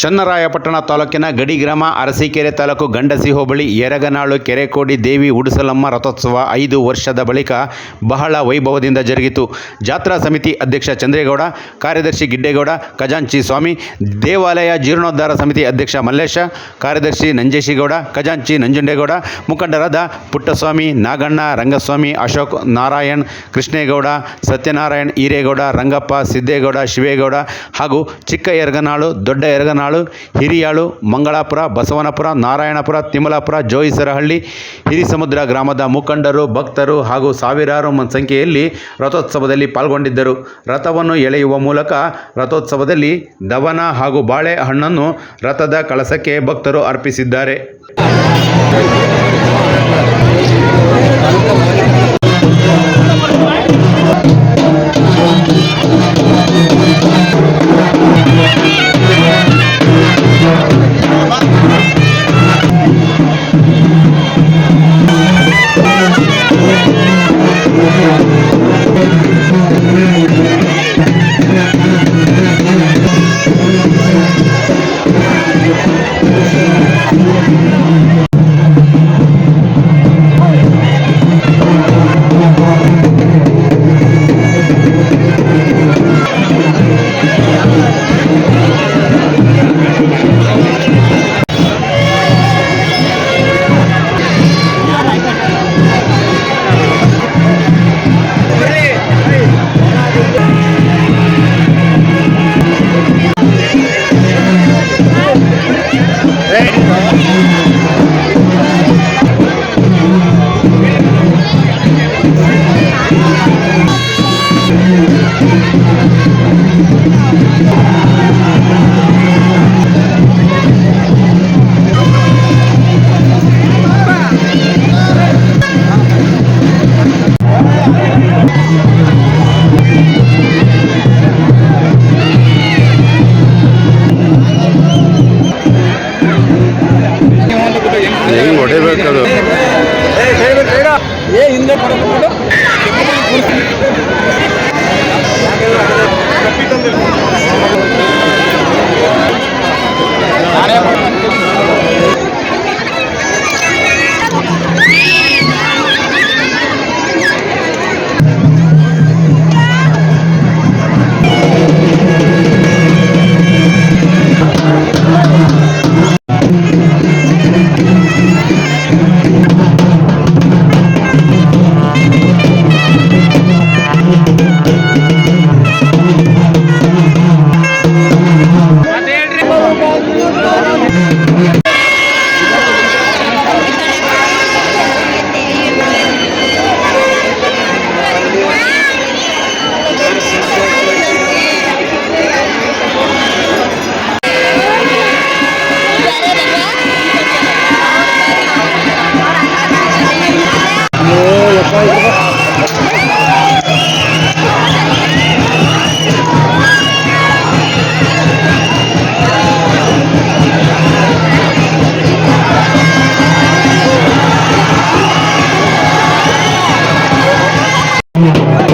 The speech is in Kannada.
ಚನ್ನರಾಯಪಟ್ಟಣ ತಾಲೂಕಿನ ಗಡಿ ಗ್ರಾಮ ಅರಸೀಕೆರೆ ತಾಲೂಕು ಗಂಡಸಿ ಹೋಬಳಿ, ಯರಗನಾಳು, ಕೆರೆಕೋಡಿ, ದೇವಿ, ಉಡುಸಲಮ್ಮ ರಥೋತ್ಸವ ಐದು ವರ್ಷದ ಬಳಿಕ ಬಹಳ ವೈಭವದಿಂದ ಜರುಗಿತು. ಜಾತ್ರಾ ಸಮಿತಿ ಅಧ್ಯಕ್ಷ ಚಂದ್ರೇಗೌಡ, ಕಾರ್ಯದರ್ಶಿ ಗಿಡ್ಡೇಗೌಡ, ಖಜಾಂಚಿ ಸ್ವಾಮಿ, ದೇವಾಲಯ ಜೀರ್ಣೋದ್ಧಾರ ಸಮಿತಿ ಅಧ್ಯಕ್ಷ ಮಲ್ಲೇಶ, ಕಾರ್ಯದರ್ಶಿ ನಂಜೇಶಿಗೌಡ, ಖಜಾಂಚಿ ನಂಜುಂಡೇಗೌಡ, ಮುಖಂಡರಾದ ಪುಟ್ಟಸ್ವಾಮಿ, ನಾಗಣ್ಣ, ರಂಗಸ್ವಾಮಿ, ಅಶೋಕ್ ನಾರಾಯಣ್, ಕೃಷ್ಣೇಗೌಡ, ಸತ್ಯನಾರಾಯಣ್ ಈರೇಗೌಡ ರಂಗಪ್ಪ, ಸಿದ್ದೇಗೌಡ, ಶಿವೇಗೌಡ ಹಾಗೂ ಚಿಕ್ಕ ಎರಗನಾಳು ದೊಡ್ಡ ಯರಗನಾಳು ಹಿರಿಯಾಳು, ಮಂಗಳಾಪುರ, ಬಸವನಪುರ, ನಾರಾಯಣಪುರ ತಿಮಲಾಪುರ ಜೋಯಿಸರಹಳ್ಳಿ, ಹಿರಿಸಮುದ್ರ ಗ್ರಾಮದ ಮುಖಂಡರು, ಭಕ್ತರು ಹಾಗೂ ಸಾವಿರಾರು ಸಂಖ್ಯೆಯಲ್ಲಿ ರಥೋತ್ಸವದಲ್ಲಿ ಪಾಲ್ಗೊಂಡಿದ್ದರು. ರಥವನ್ನು ಎಳೆಯುವ ಮೂಲಕ ರಥೋತ್ಸವದಲ್ಲಿ ದವನ ಹಾಗೂ ಬಾಳೆಹಣ್ಣನ್ನು ರಥದ ಕಳಸಕ್ಕೆ ಭಕ್ತರು ಅರ್ಪಿಸಿದ್ದಾರೆ. Música కాదు ఏ హిందే పడకూడదు Yeah.